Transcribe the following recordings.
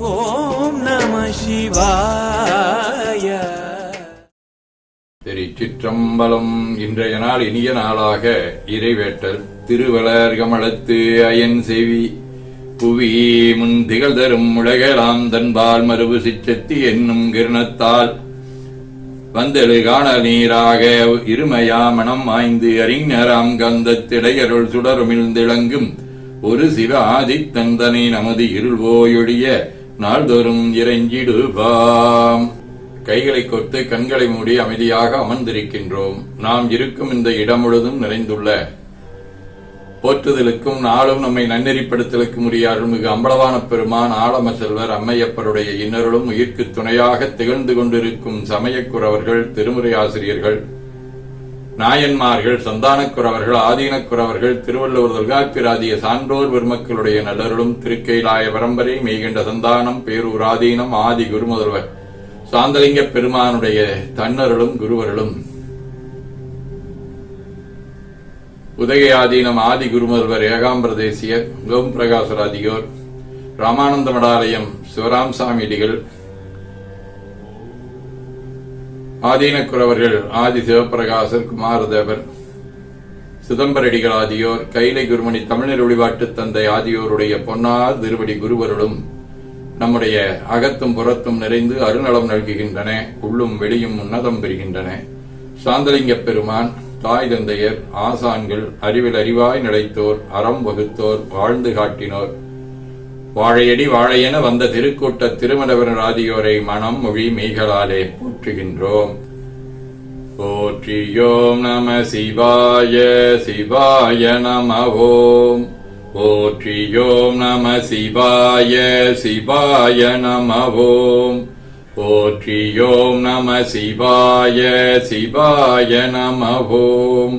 ஓம் நம சிவாய. திருச்சிற்றம்பலம் இன்றைய நாள் இனிய நாளாக இறைவேட்டல் திருவளர் கமலத்து அயன் செவி. புவி முன் திகழ்தரும் உலகலாம் தன்பால் மறுபு சிச்சத்தி என்னும் கிருணத்தால். வந்தெழு காண நீராக இருமையா மனம் வாய்ந்து அறிஞராம் கந்த திடையருள் சுடருமிழ்ந்திளங்கும் ஒரு சிவ ஆதித்தந்தனை நமது இருள்வோயொழிய நாள்தோறும் இறைஞ்சிடுவாம் கைகளை கொத்து கண்களை மூடி அமைதியாக அமர்ந்திருக்கின்றோம். நாம் இருக்கும் இந்த இடம் முழுதும் நிறைந்துள்ள போற்றுதலுக்கும் நாளும் நம்மை நன்னெறிப்படுத்தலுக்கும் உரிய அருள்மிகு அம்பலவான பெருமான் ஆலம செல்வர் அம்மையப்பருடைய இன்னருளும் உயிர்க்கு துணையாக திகழ்ந்து கொண்டிருக்கும் சமயக்குறவர்கள் திருமுறை ஆசிரியர்கள் நாயன்மார்கள் சந்தானக்குறவர்கள் ஆதீனக்குறவர்கள் திருவள்ளுவர் தொல்காப்பிராதிய சான்றோர் பெருமக்களுடைய நல்லருளும் திருக்கைலாய பரம்பரை மெய்கண்ட சந்தானம் பேரூர் ஆதீனம் ஆதி குருமுதல்வர் சாந்தலிங்க பெருமானுடைய தன்னருளும் குருவருளும். உதயாதீனம் ஆதி குருமுதல்வர் ஏகாம்பிரதேசியர் கோம் பிரகாசராதியோர் ராமானந்த மடாலயம் சிவராம்சாமிடிகள் ஆதீனக்குறவர்கள் ஆதி சிவபிரகாசர் குமாரதேவர் சிதம்பரடிகள் ஆதியோர் கைலை குருமணி தமிழர் வழிபாட்டு தந்தை ஆதியோருடைய பொன்னார் திருவடி குருவருளும் நம்முடைய அகத்தும் புறத்தும் நிறைந்து அருநலம் நல்குகின்றன உள்ளும் வெளியும் உன்னதம் பெறுகின்றன. சாந்தலிங்க பெருமான் தாய் தந்தையர் ஆசான்கள் அறிவில் அறிவாய் நிலைத்தோர் அறம் வகுத்தோர் வாழ்ந்து காட்டினோர். வாழையடி வாழையென வந்த திருக்கூட்ட திருமணவரன் ஆதியோரை மனம் மொழி மெய்களாலே போற்றுகின்றோம். போற்றியோம் நம சிவாய சிவாய நம ஓம் போற்றியோம் நம சிவாய சிவாய நம ஓம் போற்றியோம் நம சிவாய சிவாய நம ஓம்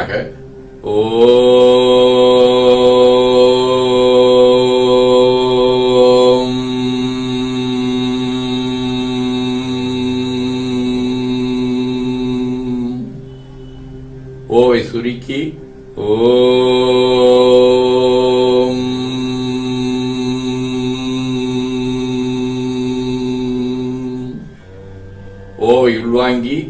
இணையாக ஓம் ஓவை சுருக்கி ஓம். ஓவை உள்வாங்கி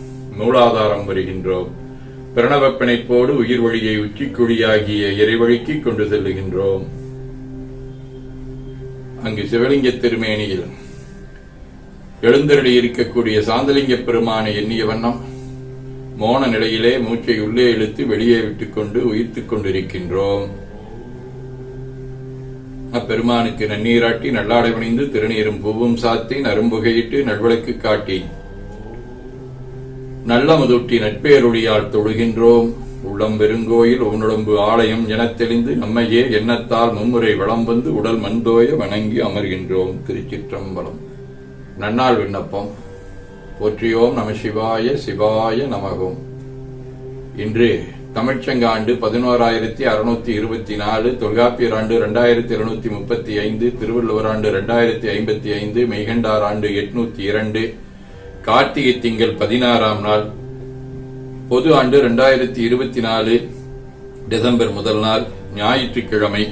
மூலாதாரம் வருகின்றோம். பிரணவ பிணைப்போடு உயிர் வழியை உச்சிக்குழியாகிய இறைவழிக்கு கொண்டு செல்லுகின்றோம். அங்கு சிவலிங்க திருமேனியில் எழுந்தருளி இருக்கக்கூடிய சாந்தலிங்க பெருமானை எண்ணிய வண்ணம் மோன நிலையிலே மூச்சை உள்ளே இழுத்து வெளியே விட்டுக்கொண்டு உயிர்த்துக் கொண்டிருக்கின்றோம். அப்பெருமானுக்கு நன்னீராட்டி நல்லாடை பணிந்து திருநீரும் பூவும் சாத்தி நரும்புகையிட்டு நல்விளக்கு காட்டி நல்ல முதுட்டி நட்பேருளியால் தொழுகின்றோம். உள்ளம் பெருங்கோயில் உன்னுடம்பு ஆலயம் என தெளிந்து நம்மையே எண்ணத்தால் மும்முறை வளம் வந்து உடல் மண்தோய வணங்கி அமர்கின்றோம். திருச்சிற்றம்பலம். நன்னாள் விண்ணப்பம். போற்றியோம் நம சிவாய சிவாய நமகோம். இன்று தமிழ்ச்சங்க ஆண்டு பதினோராயிரத்தி அறுநூத்தி இருபத்தி நாலு தொல்காப்பியர் ஆண்டு இரண்டாயிரத்தி இருநூத்தி முப்பத்தி ஐந்து திருவள்ளுவர் ஆண்டு இரண்டாயிரத்தி ஐம்பத்தி ஐந்து மெய்கண்டார் ஆண்டு எட்நூத்தி இரண்டு கார்த்திகை திங்கள் பதினாறாம் நாள் பொது ஆண்டு இரண்டாயிரத்தி இருபத்தி நாலு டிசம்பர் முதல் நாள் ஞாயிற்றுக்கிழமை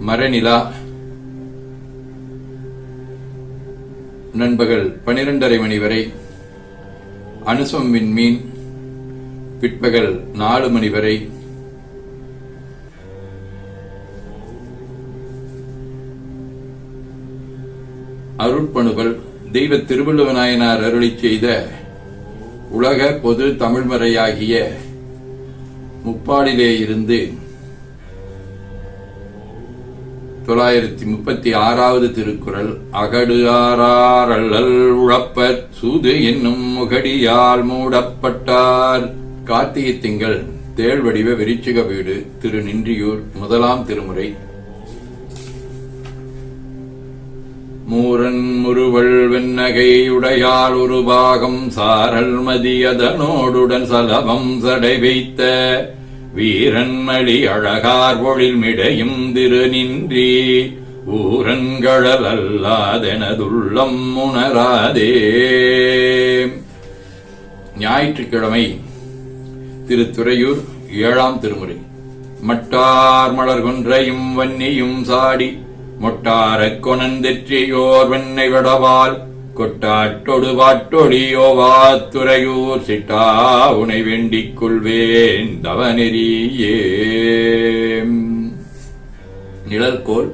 மரநிலா நண்பகல் பனிரெண்டரை மணி வரை அனுசம் விண்மீன் பிற்பகல் நாலு மணி வரை அருட்பணுவல் தெய்வ திருவள்ளுவநாயனார் அருளி அருளிச் செய்த உலக பொது தமிழ்மறையாகிய முப்பாடிலே இருந்து தொள்ளாயிரத்தி முப்பத்தி ஆறாவது திருக்குறள் அகடு ஆறார் உழப்பர் சூது என்னும் முகடியால் மூடப்பட்டார். கார்த்திகை திங்கள் தேள் வடிவ விருச்சிக வீடு திரு நின்றியூர் முதலாம் திருமுறை மூரன் முறுவல் வெண்ணகை உடையால் ஒரு பாகம் சாரல் மதியதனோடுடன் சலபம் சடை வைத்த. வீரன் மணி அழகார் பொழில்மிடையும் திரு நின்றி ஊரன்கழல் அல்லாதெனதுள்ளம் உணராதே. ஞாயிற்றுக்கிழமை திருத்துறையூர் ஏழாம் திருமுறை. மட்டார் மலர் கொன்றையும் வன்னியும் சாடி முட்டாரக் கொணந்தெற்றியோர் வெண்ணை விடவால் கொட்டாட்டொடு வாட்டொடியோ துறையூர் சிட்டா உனை வேண்டிக் கொள்வேன் தவநெறியே. நிழற்கோள்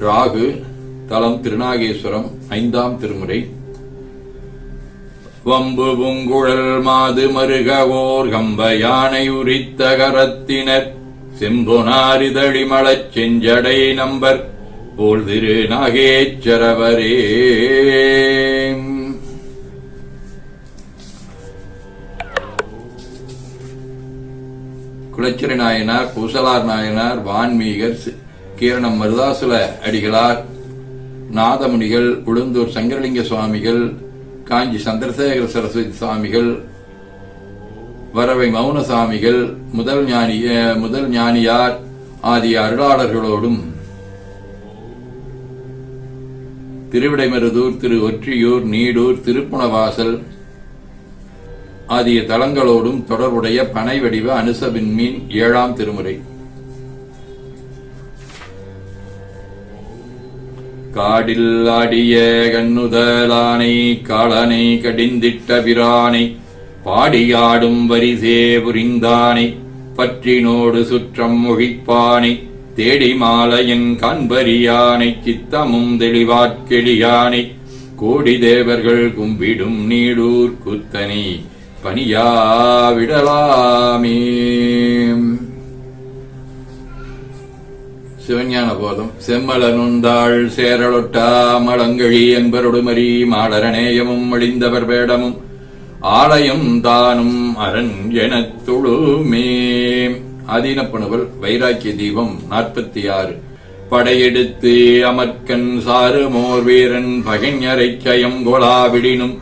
ராகு தலம் திருநாகேஸ்வரம் ஐந்தாம் திருமுறை. வம்பு பூங்குழல் மாது மருகவோர் கம்ப யானை உரித்த கரத்தினர் செம்புனாரிதழிமலச் செஞ்சடை நம்பர். போல் திரு நாகேச்சரவரே. குலச்சிறை நாயனார் பூசலார் நாயனார் வான்மீகர் கீரணம் மருதாசுல அடிகளார் நாதமுனிகள் உளுந்தூர் சங்கரலிங்க சுவாமிகள் காஞ்சி சந்திரசேகர சரஸ்வதி சுவாமிகள் வரவை மௌன சாமிகள் முதல் ஞானி முதல் ஞானியார் ஆகிய அருளாளர்களோடும் திருவிடைமருதூர் திரு ஒற்றியூர் நீடூர் திருப்புணவாசல் ஆகிய தலங்களோடும் தொடர்புடைய பனை வடிவ அனுசபின்மீன் ஏழாம் திருமுறை. காடில் ஆடிய கண்ணுதலானை காலனை கடிந்திட்ட பிரானை பாடியாடும் வரிசே புரிந்தானை பற்றினோடு சுற்றம் மொழிப்பானை தேடி மாலையன் காண்பரியானை சித்தமும் தெளிவாட்கெளியானை கோடி தேவர்கள் கும்பிடும் நீடூர் குத்தனை பணியாவிடலாமே. சிவஞான போதம். செம்மலனுந்தாள் சேரலொட்டா மலங்கழி என்பருடுமரி மாடரநேயமும் அழிந்தவர் வேடமும் ஆலயம் தானும் அரண் எனத் தொழுமே. ஆதீனப்பணுவல் வைராக்கிய தீபம் நாற்பத்தி ஆறு படையெடுத்து அமர்க்கன் சாருமோர் வீரன் பகைஞரைச் சயம் கொலாவிடினும்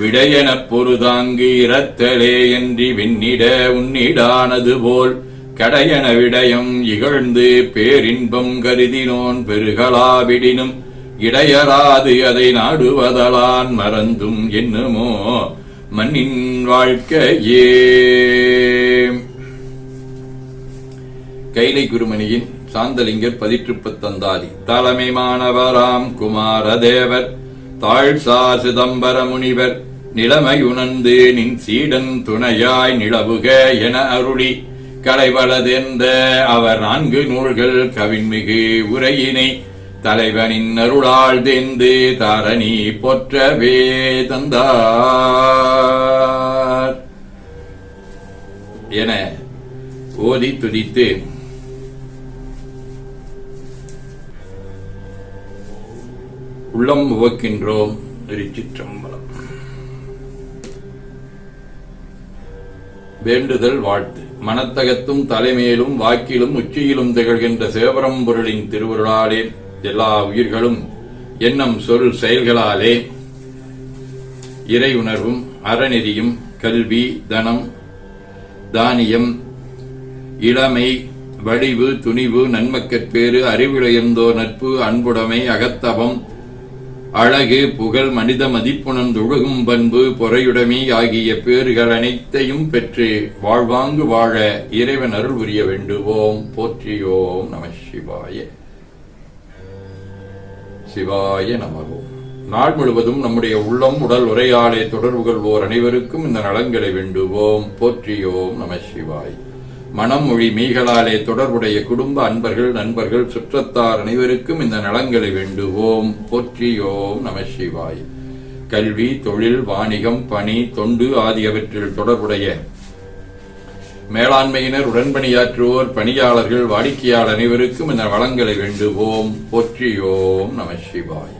விடையெனப் பொறுதாங்கு இரத்தலே என்றி விண்ணிட உன்னிடானது போல். கடையன விடயம் இகழ்ந்து பேரின்பம் கருதினோன் பெருகலாவிடினும் இடையராது அதை நாடுவதலான் மறந்தும் என்னுமோ மண்ணின் வாழ்க்கையே. கைலை குருமணியின் சாந்தலிங்கர் பதிற்றுப்பத்தந்தாதி தலைமை மாணவராம் குமாரதேவர் தாழ்சா சிதம்பர முனிவர் நிலைமையுணர்ந்து நின் சீடன் துணையாய் நிலவுக என அருளி கலைவளதெந்த அவர் நான்கு நூல்கள் கவின்மிகு உரையினை தலைவனின் அருளால் தேந்து தாரணி போற்றவே தந்தார். என ஓதி துதித்து உள்ளம் உவக்கின்றோம். திருச்சிற்றம்பலம். வேண்டுதல் வாழ்த்து. மனத்தகத்தும் தலைமையிலும் வாக்கிலும் உச்சியிலும் திகழ்கின்ற சிவபரம்பொருளின் திருவருளாலே எல்லா உயிர்களும் எண்ணம் சொல் செயல்களாலே இறை உணர்வும் அறநெறியும் கல்வி தனம் தானியம் இளமை வடிவு துணிவு நன்மக்கற்பேறு அறிவுடையந்தோர் நட்பு அன்புடைமை அகத்தபம் அழகு புகழ் மனித மதிப்புணர்ந்தொழுகும் பண்பு பொறையுடைமை ஆகிய பேறுகள் அனைத்தையும் பெற்று வாழ்வாங்கு வாழ இறைவன் அருள் புரிய வேண்டுவோம். போற்றியோம் நம சிவாய. சிவாய நமகோம் நாள் முழுவதும் நம்முடைய உள்ளம் உடல் உரையாடை தொடர்பு கொள்வோர் அனைவருக்கும் இந்த நலன்களை வேண்டுவோம். போற்றியோம் நம சிவாய். மனம் மொழி மெய்களாலே தொடர்புடைய குடும்ப அன்பர்கள் நண்பர்கள் சுற்றத்தார் அனைவருக்கும் இந்த நலன்களை வேண்டுவோம். போற்றியோம் நம சிவாய். கல்வி தொழில் வாணிகம் பணி தொண்டு ஆகியவற்றில் தொடர்புடைய மேலாண்மையினர் உடன்பணியாற்றுவோர் பணியாளர்கள் வாடிக்கையாளர் அனைவருக்கும் இந்த வளங்களை வேண்டுவோம். போற்றியோம் நம சிவாய்.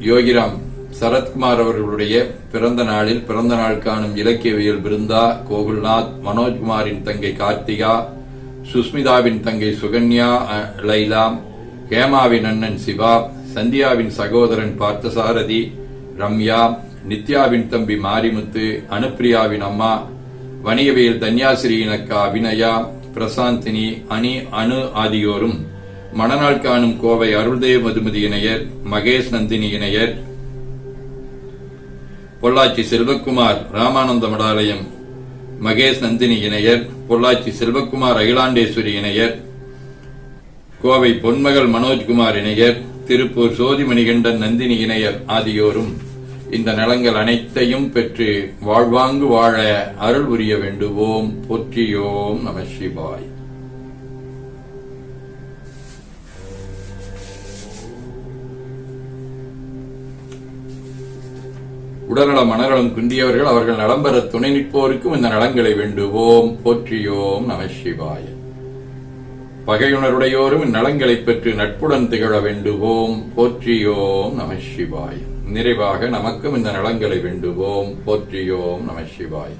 யோகிராம் சரத்குமார் அவர்களுடைய பிறந்த நாளில் பிறந்த நாள் காணும் இலக்கியவியல் பிருந்தா கோகுல்நாத் மனோஜ்குமாரின் தங்கை கார்த்திகா சுஸ்மிதாவின் தங்கை சுகன்யா அஹ், லைலா ஹேமாவின் அண்ணன் சிவா சந்தியாவின் சகோதரன் பார்த்தசாரதி ரம்யா நித்யாவின் தம்பி மாரிமுத்து அனுப்பிரியாவின் அம்மா வணிகவியல் தன்யாசிரியின் அக்கா அபிநயா பிரசாந்தினி அனி அனு ஆகியோரும் மணநாள் காணும் கோவை அருள்தேவ் மதுமதி இணையர் மகேஷ் நந்தினி இணையர் பொள்ளாச்சி செல்வக்குமார் ராமானந்த மடாலயம் மகேஷ் நந்தினி இணையர் பொள்ளாச்சி செல்வக்குமார் அகிலாண்டேஸ்வரி இணையர் கோவை பொன்மகள் மனோஜ்குமார் இணையர் திருப்பூர் சோதிமணிகண்டன் நந்தினி இணையர் ஆகியோரும் இந்த நலங்கள் அனைத்தையும் பெற்று வாழ்வாங்கு வாழ அருள் புரிய வேண்டுவோம். போற்றியோம் நம சிவாய். உடல்நல மனநலம் குன்றியவர்கள் அவர்கள் நலம் பெற துணை நிற்போருக்கும் இந்த நலங்களை வேண்டுவோம். போற்றியோம் நம சிவாய. பகையுணருடையோரும் இந்நலங்களை பெற்று நட்புடன் திகழ வேண்டுவோம். போற்றியோம் நம சிவாய. நிறைவாக நமக்கும் இந்த நலங்களை வேண்டுவோம். போற்றியோம் நம சிவாய.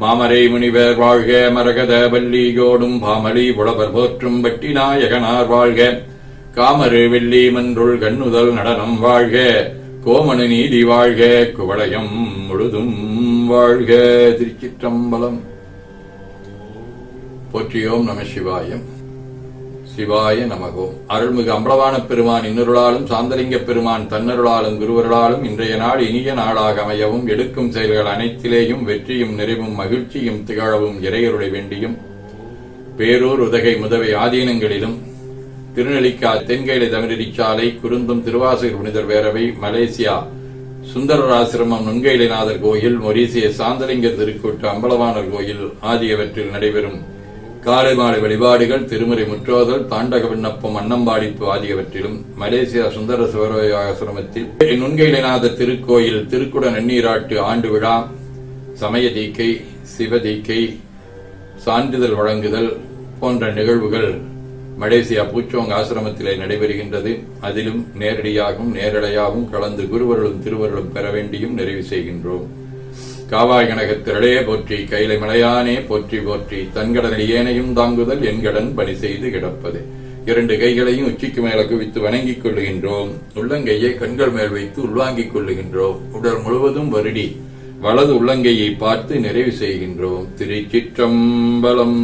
மாமரை முனிவர் வாழ்க மரகத வல்லியோடும் பாமலி புலவர் போற்றும் பட்டி நாயகனார் வாழ்க. காமரு வெள்ளி மன்றுள் கண்ணுதல் நடனம் வாழ்க. கோமணு நீதி வாழ்க குவளையம் முழுதும் வாழ்க திருச்சிற்றம்பலம். போற்றியோம் நம சிவாயம். சிவாய நமகோம் அருள்மிகு அம்பலவான பெருமான் இன்னொருளாலும் சாந்தலிங்க பெருமான் தன்னருளாலும் குருவருளாலும் இன்றைய நாள் இனிய நாளாக அமையவும் எடுக்கும் செயல்கள் அனைத்திலேயும் வெற்றியும் நிறைவும் மகிழ்ச்சியும் திகழவும் இறையருளை வேண்டியும். பேரூர் உதகை முதவை ஆதீனங்களிலும் திருநெல்லிக்கா தென்கைலை தமிழரிச்சாலை குருந்தும் திருவாசகர் புனிதர் பேரவை மலேசியா சுந்தரராசிரமம் நுண்கைலைநாதர் கோயில் மொரீசிய சாந்தலிங்க திருக்கூட்டு அம்பலவாணர் கோயில் ஆகியவற்றில் நடைபெறும் காலை மாலை வழிபாடுகள் திருமுறை முற்றோதல் தாண்டக விண்ணப்பம் அன்னம்பாடிப்பு ஆகியவற்றிலும் மலேசியா சுந்தர சிவரோயாசிரமத்தில் நுண்கைலைநாத திருக்கோயில் திருக்குட நன்னீராட்டு ஆண்டு விழா சமய தீக்கை சான்றிதழ் வழங்குதல் போன்ற நிகழ்வுகள் மலேசியா பூச்சோங் ஆசிரமத்திலே நடைபெறுகின்றது. அதிலும் நேரடியாகவும் நேரடையாகவும் கலந்து குருவர்களும் திருவருளும் பெற வேண்டியும் நிறைவு செய்கின்றோம். காவாய் கனகத்திரளே போற்றி கைலை மலையானே போற்றி போற்றி தன்கடல் ஏனையும் தாங்குதல் என்கடன் பணி செய்து கிடப்பது. இரண்டு கைகளையும் உச்சிக்கு மேல குவித்து வணங்கிக் கொள்ளுகின்றோம். உள்ளங்கையை கண்கள் மேல் வைத்து உள்வாங்கிக் கொள்ளுகின்றோம். உடல் முழுவதும் வருடி வலது உள்ளங்கையை பார்த்து நிறைவு செய்கின்றோம். திருச்சிற்றம்பலம்.